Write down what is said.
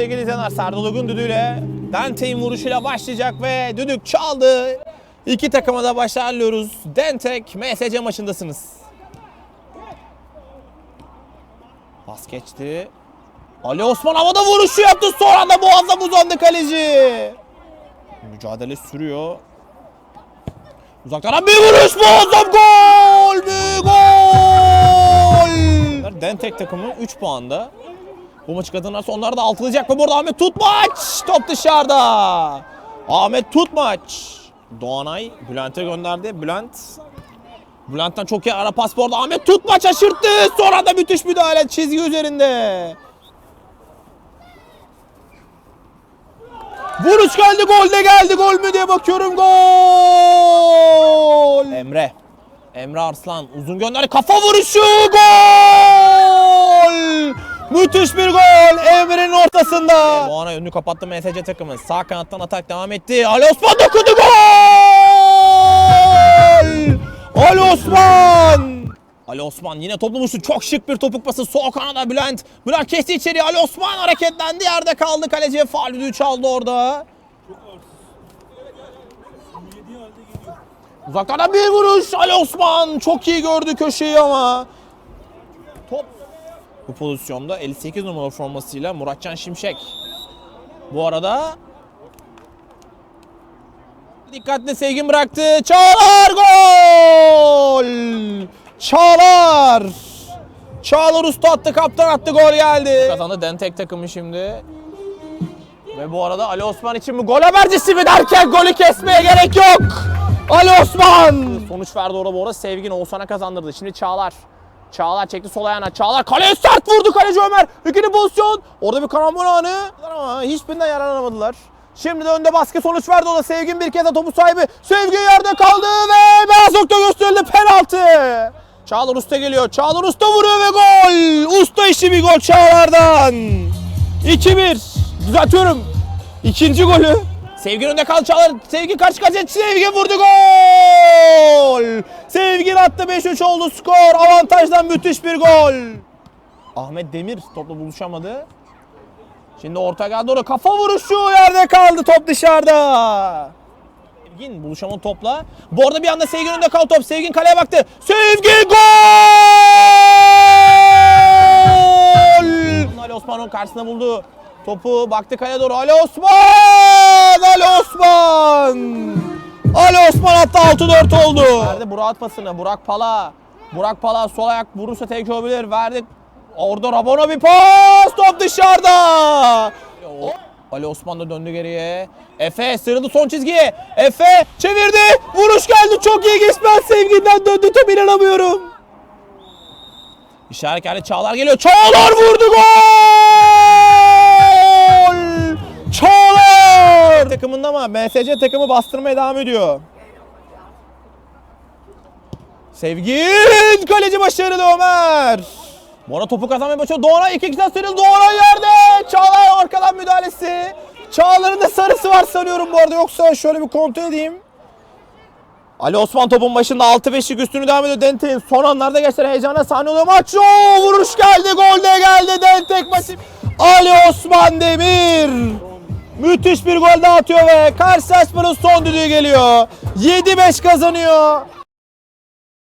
Sevgili izleyenler Serdal Ogun düdüğüyle Dentek'in vuruşuyla başlayacak ve düdük çaldı. İki takıma da başarılıyoruz. Dentek MSC maçındasınız. Pas geçti. Ali Osman havada vuruşu yaptı. Son anda muazzam uzandı kaleci. Mücadele sürüyor. Uzaktan bir vuruş muazzam gol mü gol. Dentek takımı 3 puanda. Bu maçı kazanırsa onlar da altılayacak ve burada Ahmet Tutmaç top dışarıda. Ahmet Tutmaç. Doğanay Bülent'e gönderdi. Bülent Bülent'ten çok iyi ara pas bu arada. Ahmet Tutmaç şaşırttı. Sonra da müthiş müdahale çizgi üzerinde. Vuruş geldi gol de geldi gol mü diye bakıyorum gol. Emre. Emre Arslan uzun gönderdi kafa vuruşu gol. Müthiş bir gol Emre'nin ortasında. Doğan'a önünü kapattı MSC takımı. Sağ kanattan atak devam etti. Ali Osman dokundu gol. Ali Osman. Ali Osman yine toplu vuruşu. Çok şık bir topuk pası. Sol kanada Bülent. Bülent kesti içeri. Ali Osman hareketlendi. Yerde kaldı. Kaleciye faul düdüğü çaldı orada. Uzaklardan bir vuruş. Ali Osman çok iyi gördü köşeyi ama. Top bu pozisyonda 58 numaralı formasıyla Muratcan Şimşek. Bu arada dikkatli Sevgin bıraktı. Çağlar gol! Çağlar! Çağlar usta attı, kaptan attı, gol geldi. Kazandı Dentek takımı şimdi. Ve bu arada Ali Osman için mi gol habercisi mi derken golü kesmeye gerek yok. Ali Osman! Sonuç verdi orada bu arada Sevgin Oğuzhan'a kazandırdı. Şimdi Çağlar. Çağlar çekti sol ayağına. Çağlar kaleye sert vurdu kaleci Ömer. İkinci pozisyon. Orada bir karambol anı. Ama hiçbirinden yararlanamadılar. Şimdi de önde baskı sonuç verdi o da. Sevgin bir kez de topu sahibi. Sevgin yerde kaldı ve beyaz nokta gösterildi penaltı. Çağlar Usta geliyor. Çağlar Usta vuruyor ve gol. Usta işi bir gol Çağlar'dan. 2-1. Düzeltiyorum. İkinci golü. Sevgin önde kaldı Çağlar. Sevgin karşı karşıya. Sevgin vurdu gol. Sevgin attı 5-3 oldu skor. Avantajdan müthiş bir gol. Ahmet Demir topla buluşamadı. Şimdi orta geldi doğru kafa vuruşu yerde kaldı top dışarıda. Sevgin buluşamadı topla. Bu arada bir anda Sevgin önünde kaldı top. Sevgin kaleye baktı. Sevgin gol! Ali Osman'ın karşısında buldu. Topu baktı kaleye doğru. Ali Osman! Ali 6-4 oldu. Verdi Burak pasını. Burak Pala. Burak Pala sol ayak vurursa tehlike olabilir. Verdi. Orada Rabona bir pas. Top dışarıda. Ali Osman da döndü geriye. Efe sırıldı son çizgiye. Efe çevirdi. Vuruş geldi. Çok iyi geçmez sevginden döndü. Top inanamıyorum. İşaret geldi. Çağlar geliyor. Çağlar vurdu gol! Çağlar! Takımında ama MSC takımı bastırmaya devam ediyor. Sevgin kaleci başarılı Ömer. Bora topu kazanmaya başlıyor. Doğanay 2 2'den sıyrıldı. Doğanay yerde. Çağlar arkadan müdahalesi. Çağlar'ın da sarısı var sanıyorum bu arada. Yoksa şöyle bir kontrol edeyim. Ali Osman topun başında 6-5'lik üstünü devam ediyor Dentek'in. Son anlarda gençler heyecana sahne oluyor maç. Oo, vuruş geldi, gol de geldi Dentek maçı. Ali Osman Demir. Müthiş bir gol daha atıyor ve Karşıyspor'un son düdüğü geliyor. 7-5 kazanıyor.